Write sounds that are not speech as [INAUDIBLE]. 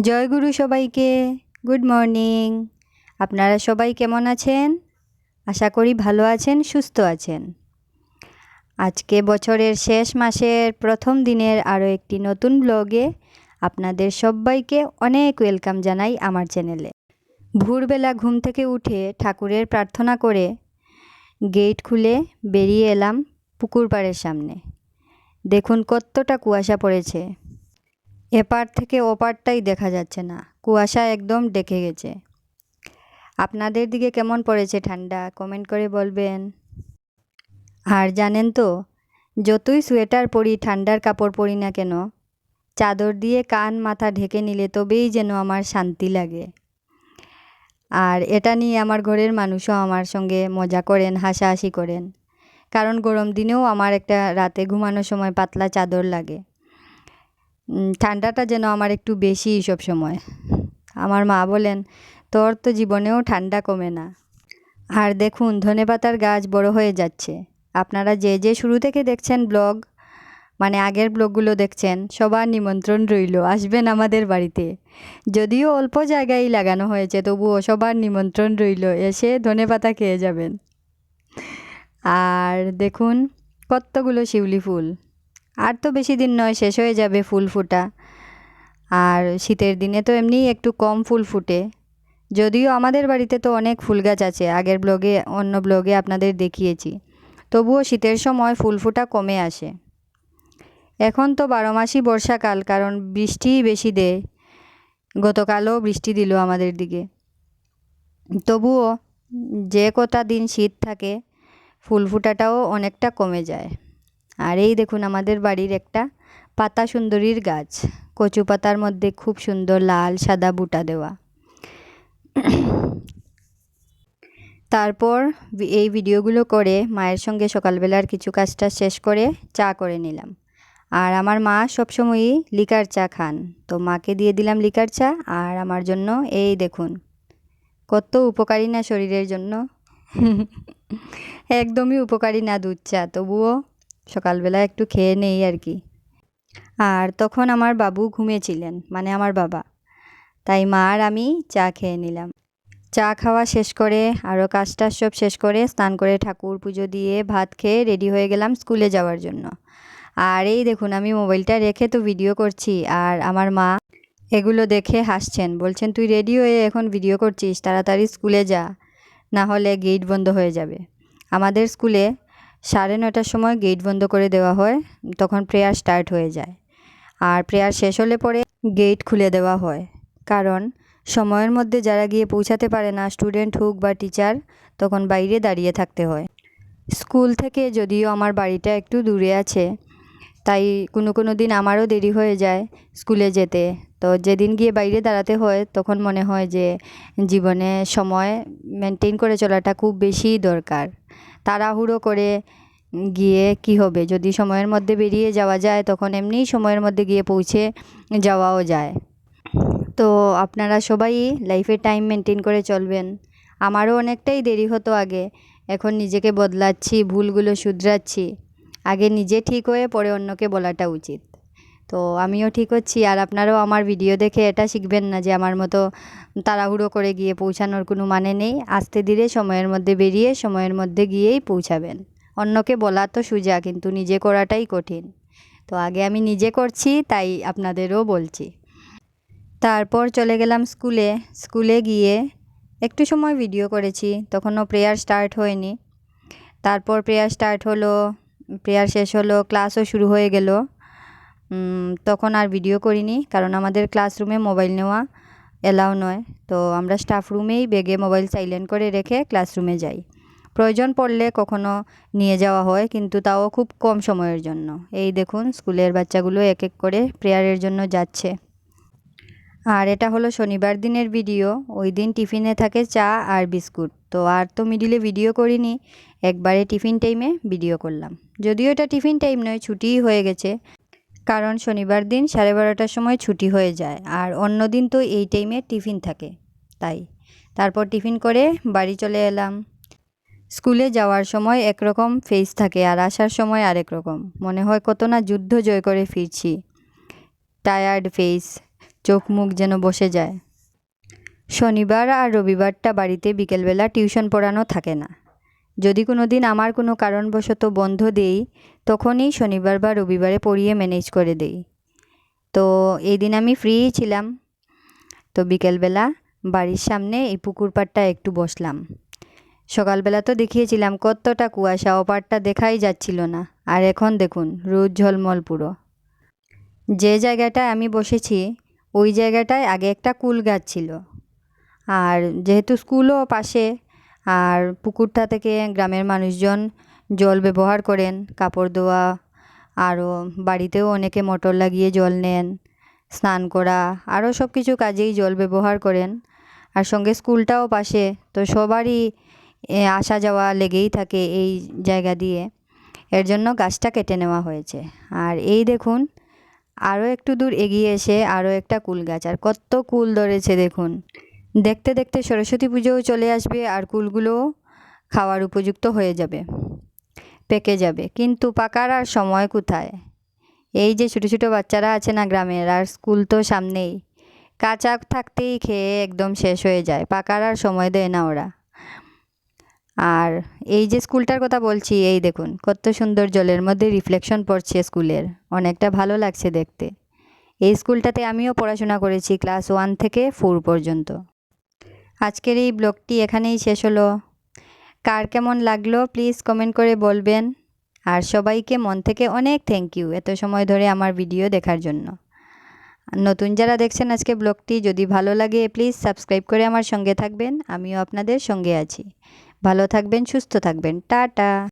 জয় গুরু সবাইকে। Good morning আপনারা সবাই কেমন আছেন? আশা করি ভালো আছেন, সুস্থ আছেন। আজকে বছরের শেষ মাসের প্রথম দিনের আরও একটি নতুন ব্লগে আপনাদের সবাইকে অনেক ওয়েলকাম জানাই আমার চ্যানেলে। ভোরবেলা ঘুম থেকে উঠে ঠাকুরের প্রার্থনা করে গেট খুলে বেরিয়ে এলাম পুকুর পাড়ের সামনে। দেখুন কতটা কুয়াশা পড়েছে। এপার থেকে ওপারটাই দেখা যাচ্ছে না। কুয়াশা একদম ডেকে গেছে। আপনাদের দিকে কেমন পড়েছে ঠান্ডা? কমেন্ট করে বলবেন। আর জানেন তো, যতই সোয়েটার পরি, ঠান্ডার কাপড় পরি না কেন, চাদর দিয়ে কান মাথা ঢেকে নিলে তবেই যেন আমার শান্তি লাগে। আর এটা নিয়ে আমার ঘরের মানুষও আমার সঙ্গে মজা করেন, হাসাহাসি করেন। কারণ গরম দিনেও আমার একটা রাতে ঘুমানোর সময় পাতলা চাদর লাগে। ঠান্ডাটা যেন আমার একটু বেশি সব সময়। আমার মা বলেন, তোর তো জীবনেও ঠান্ডা কমে না। আর দেখুন, ধনেপাতার গাছ বড় হয়ে যাচ্ছে। আপনারা যে যে শুরু থেকে দেখছেন ব্লগ মানে আগের ব্লগগুলো দেখছেন, সবার নিমন্ত্রণ রইল, আসবেন আমাদের বাড়িতে। যদিও অল্প জায়গায় লাগানো হয়েছে, তবুও সবার নিমন্ত্রণ রইল, এসে ধনেপাতা খেয়ে যাবেন। আর দেখুন, কতগুলো শিউলি ফুল। আর তো বেশি দিন নয়, শেষ হয়ে যাবে ফুল ফোটা। আর শীতের দিনে তো এমনিই একটু কম ফুল ফুটে। যদিও আমাদের বাড়িতে তো অনেক ফুল গাছ আছে, আগের ব্লগে, অন্য ব্লগে আপনাদের দেখিয়েছি। তবুও শীতের সময় ফুল ফোটা কমে আসে। এখন তো বারো মাসই বর্ষাকাল, কারণ বৃষ্টিই বেশি দেয়। গতকালও বৃষ্টি দিল আমাদের দিকে। তবুও যে কটা দিন শীত থাকে, ফুল ফোটাটাও অনেকটা কমে যায়। আর এই দেখুন আমাদের বাড়ির একটা পাতা সুন্দরীর গাছ। কচু পাতার মধ্যে খুব সুন্দর লাল, সাদা বুটা দেওয়া। তারপর এই ভিডিওগুলো করে মায়ের সঙ্গে সকালবেলার কিছু কাজটা শেষ করে চা করে নিলাম। আর আমার মা সবসময়ই লিকার চা খান। তো মাকে দিয়ে দিলাম লিকার চা আর আমার জন্য এই দেখুন, কত উপকারী না শরীরের জন্য। [LAUGHS] একদমই উপকারী না দুধ চা, তবুও সকালবেলা একটু খেয়ে নেই আর কি। আর তখন আমার বাবু ঘুমিয়েছিলেন মানে আমার বাবা। তাই মা আর আমি চা খেয়ে নিলাম। চা খাওয়া শেষ করে আরও কাজটা সব শেষ করে স্নান করে ঠাকুর পুজো দিয়ে ভাত খেয়ে রেডি হয়ে গেলাম স্কুলে যাওয়ার জন্য। আর এই দেখুন, আমি মোবাইলটা রেখে তো ভিডিও করছি, আর আমার মা এগুলো দেখে হাসছেন, বলছেন, তুই রেডি হয়ে এখন ভিডিও করছিস, তাড়াতাড়ি স্কুলে যা, না হলে গেট বন্ধ হয়ে যাবে। আমাদের স্কুলে সাড়ে নটার সময় গেট বন্ধ করে দেওয়া হয়, তখন প্রেয়ার স্টার্ট হয়ে যায়। আর প্রেয়ার শেষ হলে পরে গেট খুলে দেওয়া হয়। কারণ সময়ের মধ্যে যারা গিয়ে পৌঁছাতে পারে না স্টুডেন্ট হোক বা টিচার তখন বাইরে দাঁড়িয়ে থাকতে হয়। স্কুল থেকে যদিও আমার বাড়িটা একটু দূরে আছে, তাই কোনো কোনো দিন আমারও দেরি হয়ে যায় স্কুলে যেতে। তো যেদিন গিয়ে বাইরে দাঁড়াতে হয়, তখন মনে হয় যে জীবনে সময় মেনটেন করে চলাটা খুব বেশি দরকার। তাড়াহুড়ো করে গিয়ে কি হবে? যদি সময়ের মধ্যে বেরিয়ে যাওয়া যায়, তখন এমনিই সময়ের মধ্যে গিয়ে পৌঁছে যাওয়াও যায়। তো আপনারা সবাই লাইফে টাইম মেনটেন করে চলবেন। আমারও অনেকটাই দেরি হতো আগে। এখন নিজেকে বদলাচ্ছি, ভুলগুলো শুধরাচ্ছি। আগে নিজে ঠিক হয়ে পরে অন্যকে বলাটা উচিত। তো আমিও ঠিক হচ্ছি। আর আপনারাও আমার ভিডিও দেখে এটা শিখবেন না যে আমার মতো তাড়াহুড়ো করে গিয়ে পৌঁছানোর কোনো মানে নেই। আস্তে ধীরে সময়ের মধ্যে বেরিয়ে সময়ের মধ্যে গিয়েই পৌঁছাবেন। অন্যকে বলা তো সোজা, কিন্তু নিজে করাটাই কঠিন। তো আগে আমি নিজে করছি, তাই আপনাদেরও বলছি। তারপর চলে গেলাম স্কুলে। স্কুলে গিয়ে একটু সময় ভিডিও করেছি। তখনও প্রেয়ার স্টার্ট হয়নি। তারপর প্রেয়ার স্টার্ট হলো, প্রেয়ার শেষ হলো ক্লাসও শুরু হয়ে গেল। তখন আর ভিডিও করিনি, কারণ আমাদের ক্লাসরুমে মোবাইল নেওয়া এলাও নয়। তো আমরা স্টাফ রুমেই ব্যাগে মোবাইল সাইলেন্ট করে রেখে ক্লাসরুমে যাই। প্রয়োজন পড়লে কখনো নিয়ে যাওয়া হয়, কিন্তু তাও খুব কম সময়ের জন্য। এই দেখুন, স্কুলের বাচ্চাগুলো এক এক করে প্রেয়ারের জন্য যাচ্ছে। আর এটা হলো শনিবার দিনের ভিডিও ওই দিন টিফিনে থাকে চা আর বিস্কুট। তো আর তো মিডিলে ভিডিও করিনি, একবারে টিফিন টাইমে ভিডিও করলাম। যদিও এটা টিফিন টাইম নয়, ছুটিই হয়ে গেছে। কারণ শনিবার দিন সাড়ে বারোটার সময় ছুটি হয়ে যায়, আর অন্য দিন তো এই টাইমে টিফিন থাকে। তাই, তারপর টিফিন করে বাড়ি চলে এলাম। স্কুলে যাওয়ার সময় একরকম ফেস থাকে, আর আসার সময় আরেক রকম। মনে হয় কত না যুদ্ধ জয় করে ফিরছি। টায়ার্ড ফেস চোখ মুখ যেন বসে যায়। শনিবার আর রবিবারটা বাড়িতে বিকেলবেলা টিউশন পড়ানো থাকে না। যদি কোনো দিন আমার কোনো কারণবশত বন্ধ দেই, তখনই শনিবার বা রবিবারে পড়িয়ে ম্যানেজ করে দেই। তো এই দিন আমি ফ্রি ছিলাম। তো বিকেলবেলা বাড়ির সামনে এই পুকুর পাড়টা একটু বসলাম। সকালবেলা তো দেখিয়েছিলাম কতটা কুয়াশা ওপারটা দেখাই যাচ্ছিল না। আর এখন দেখুন, রোদ ঝলমল পুরো। যে জায়গাটায় আমি বসেছি, ওই জায়গাটায় আগে একটা কুল গাছ ছিল। আর যেহেতু স্কুলও পাশে আর পুকুরটা থেকে গ্রামের মানুষজন জল ব্যবহার করেন, কাপড় ধোয়া, আরও বাড়িতেও অনেকে মোটর লাগিয়ে জল নেন, স্নান করা, আরও সব কিছু কাজেই জল ব্যবহার করেন। আর সঙ্গে স্কুলটাও পাশে, তো সবারই আসা যাওয়া লেগেই থাকে এই জায়গা দিয়ে। এর জন্য গাছটা কেটে নেওয়া হয়েছে। আর এই দেখুন, আরও একটু দূর এগিয়ে এসে আরও একটা কুল গাছ, আর কত কুল ধরেছে দেখুন। দেখতে দেখতে সরস্বতী পুজোও চলে আসবে আর কুলগুলোও খাওয়ার উপযুক্ত হয়ে যাবে, পেকে যাবে। কিন্তু পাকার আর সময় কোথায়? এই যে ছোটো ছোটো বাচ্চারা আছে না গ্রামের, আর স্কুল তো সামনেই, কাঁচা থাকতেই খেয়ে একদম শেষ হয়ে যায়, পাকার আর সময় দেয় না ওরা। আর এই যে স্কুলটার কথা বলছি, এই দেখুন, কত সুন্দর জলের মধ্যে রিফ্লেকশন পড়ছে স্কুলের, অনেকটা ভালো লাগছে দেখতে। এই স্কুলটাতে আমিও পড়াশোনা করেছি ক্লাস ওয়ান থেকে ফোর পর্যন্ত। আজকের এই ব্লগটি এখানেই শেষ হলো। কার কেমন লাগল প্লিজ কমেন্ট করে বলবেন। আর সবাইকে মন থেকে অনেক থ্যাংক ইউ এত সময় ধরে আমার ভিডিও দেখার জন্য। নতুন যারা দেখছেন আজকে ব্লগটি, যদি ভালো লাগে প্লিজ সাবস্ক্রাইব করে আমার সঙ্গে থাকবেন, আমিও আপনাদের সঙ্গে আছি। ভালো থাকবেন, সুস্থ থাকবেন, টাটা।